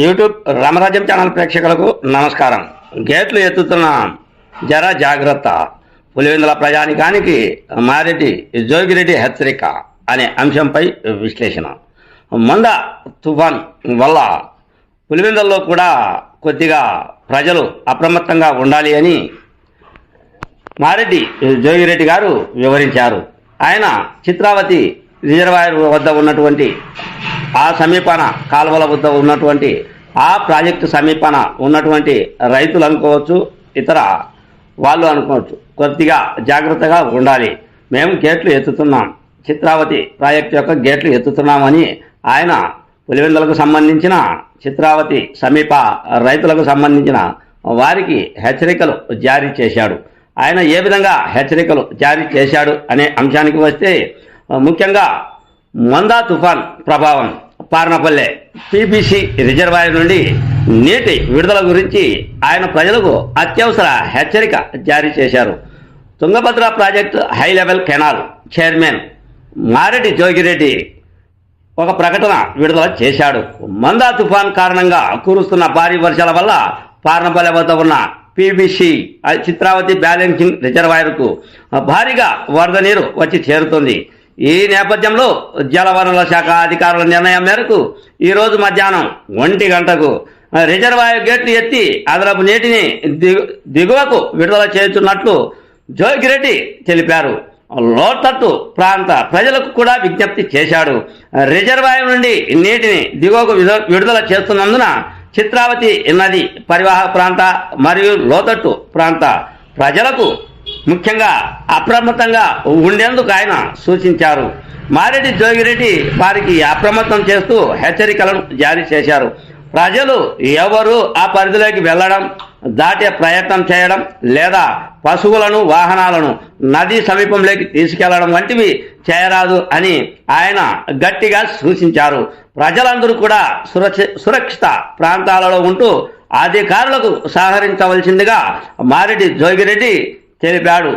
YouTube రామరాజ్యం channel ప్రేక్షకులకు నమస్కారం. గేట్లు ఎత్తుతున్న జర జాగ్రత్త. పులివెందుల ప్రజానికానికి మారెడ్డి జోగిరెడ్డి హెచ్చరిక అనే అంశంపై విశ్లేషణ. మంద తుఫాన్ వల్ల పులివెందుల్లో కూడా కొద్దిగా ప్రజలు అప్రమత్తంగా ఉండాలి అని మారెడ్డి జోగిరెడ్డి గారు వివరించారు. ఆయన చిత్రావతి రిజర్వాయర్ వద్ద ఉన్నటువంటి ఆ సమీపాన కాలువల వద్ద ఉన్నటువంటి ఆ ప్రాజెక్టు సమీపాన ఉన్నటువంటి రైతులు అనుకోవచ్చు ఇతర వాళ్ళు అనుకోవచ్చు కొద్దిగా జాగ్రత్తగా ఉండాలి. మేము గేట్లు ఎత్తుతున్నాం. చిత్రావతి ప్రాజెక్టు యొక్క గేట్లు ఎత్తుతున్నామని ఆయన పులివెందులకు సంబంధించిన చిత్రావతి సమీప రైతులకు సంబంధించిన వారికి హెచ్చరికలు జారీ చేశాడు. ఆయన ఏ విధంగా హెచ్చరికలు జారీ చేశాడు అనే అంశానికి వస్తే ముఖ్యంగా మందా తుఫాన్ ప్రభావం పార్నపల్లె పిబిసి రిజర్వాయర్ నుండి నీటి విడుదల గురించి ఆయన ప్రజలకు అత్యవసర హెచ్చరిక జారీ చేశారు. Tungabhadra project high level canal chairman Mareddy Jogireddy ఒక ప్రకటన విడుదల చేశాడు. మందా తుఫాన్ కారణంగా కురుస్తున్న భారీ వర్షాల వల్ల పార్నపల్లె వద్ద ఉన్న పిబిసి చిత్రావతి బ్యాలెన్సింగ్ రిజర్వాయర్కు భారీగా వరద నీరు వచ్చి చేరుతుంది. ఈ నేపథ్యంలో జలవనరుల శాఖ అధికారుల నిర్ణయం మేరకు ఈరోజు మధ్యాహ్నం ఒంటి గంటకు రిజర్వాయర్ గేట్లు ఎత్తి అదనపు నీటిని దిగు దిగువకు విడుదల చేస్తున్నట్లు జోగిరెడ్డి తెలిపారు. లోతట్టు ప్రాంత ప్రజలకు కూడా విజ్ఞప్తి చేశాడు. రిజర్వాయర్ నుండి నీటిని దిగువకు విడుదల చేస్తున్నందున చిత్రావతి నది పరివాహక ప్రాంత మరియు లోతట్టు ప్రాంత ప్రజలకు ముఖ్యంగా అప్రమత్తంగా ఉండేందుకు ఆయన సూచించారు. మారెడ్డి జోగిరెడ్డి వారికి అప్రమత్తం చేస్తూ హెచ్చరికలను జారీ చేశారు. ప్రజలు ఎవరు ఆ పరిధిలోకి వెళ్ళడం దాటే ప్రయత్నం చేయడం లేదా పశువులను వాహనాలను నది సమీపంలోకి తీసుకెళ్ళడం వంటివి చేయరాదు అని ఆయన గట్టిగా సూచించారు. ప్రజలందరూ కూడా సురక్షి సురక్షిత ప్రాంతాలలో ఉంటూ అధికారులకు సహకరించవలసిందిగా మారెడ్డి జోగిరెడ్డి తెలిపాడు